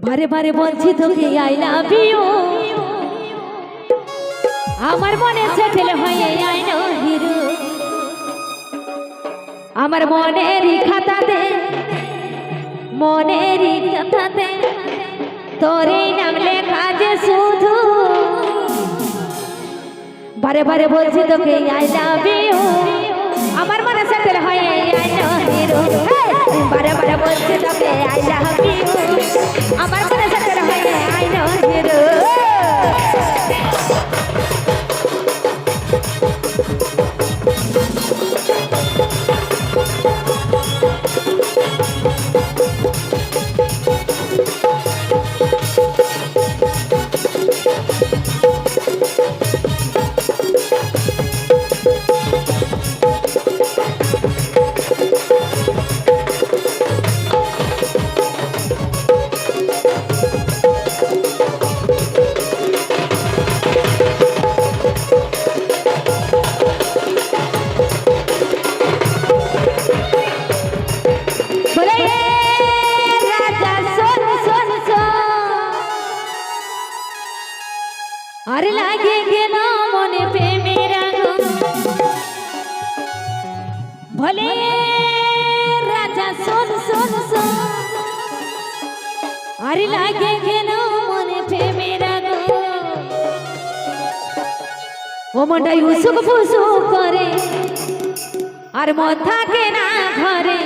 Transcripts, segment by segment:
বারে বারে বলছি তোকে আই লাভ ইউ আমার মনে সেটেল হয়ে আই নো হিরো। আমার মনেরই খাতাতে মনেরই খাতাতে তোরই নাম লেখা যে শুধু। বারে বারে বলছি তোকে আই লাভ ইউ আমার মনে সেটেল হয়ে বারে বারে বলছে তবে আই লাভ আমার মনে আরে লাগে গেল মনে প্রেমের আগুন বলে, রাজা, শোন শোন শোন। আরে লাগে গেল মনে প্রেমের আগুন ও মনটাই উসুক ফুসুক করে, আর মন থাকে না ঘরে।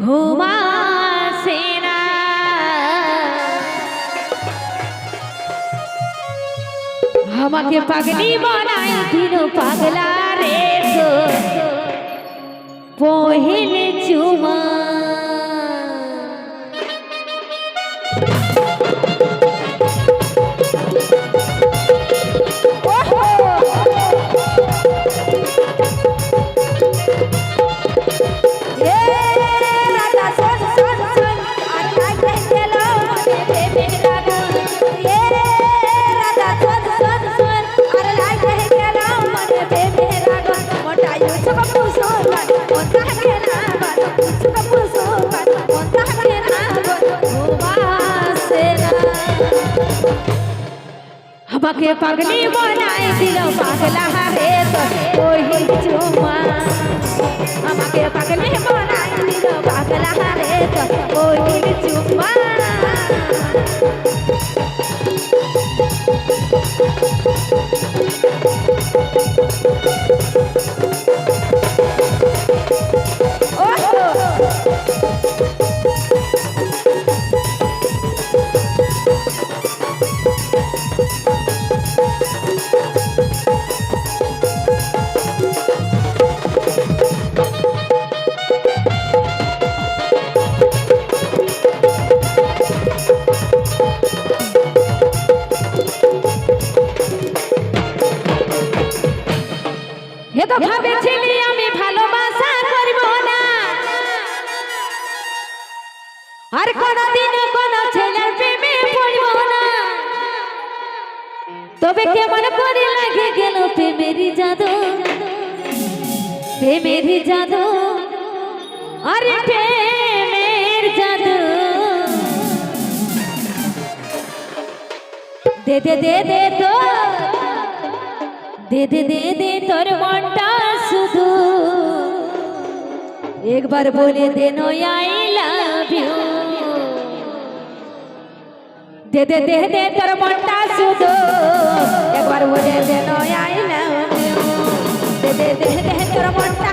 ঘুমাসে আমাকে পাগলি বানাই দিন পাগলা রে পহিল চুমা আমাকে পাগলি বানাই দিল পাগলা হারে ওই চুমা আমাকে পাগলি বানাই দিল পাগলা রে তো ভাবেছিলি আমি ভালোবাসা করব না। আর কোনদিন কোন ছেলের প্রেমে পড়ব না। তবে কেমন করে লাগে গেল প্রেমেরই জাদু। প্রেমেরই জাদু। আরে প্রেমের জাদু। দে দে দে দে তো। দে দে দে দে, তোর মনটা শুধু। একবার বলে দে আই লাভ ইউ দে দে দে দে, তোর মনটা শুধু। একবার বলে দে আই লাভ ইউ দে দে দে দে, তোর মনটা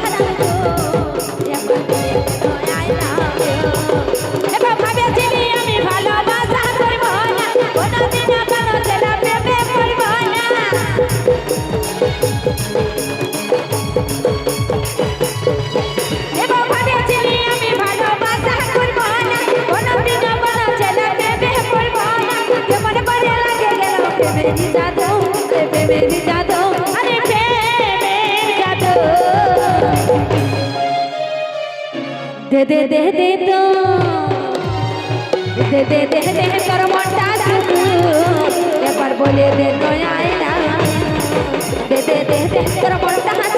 দে দে দে তোর মনটা শুধু একবার বলে দে নয় না দে দে দে দে তোর মনটা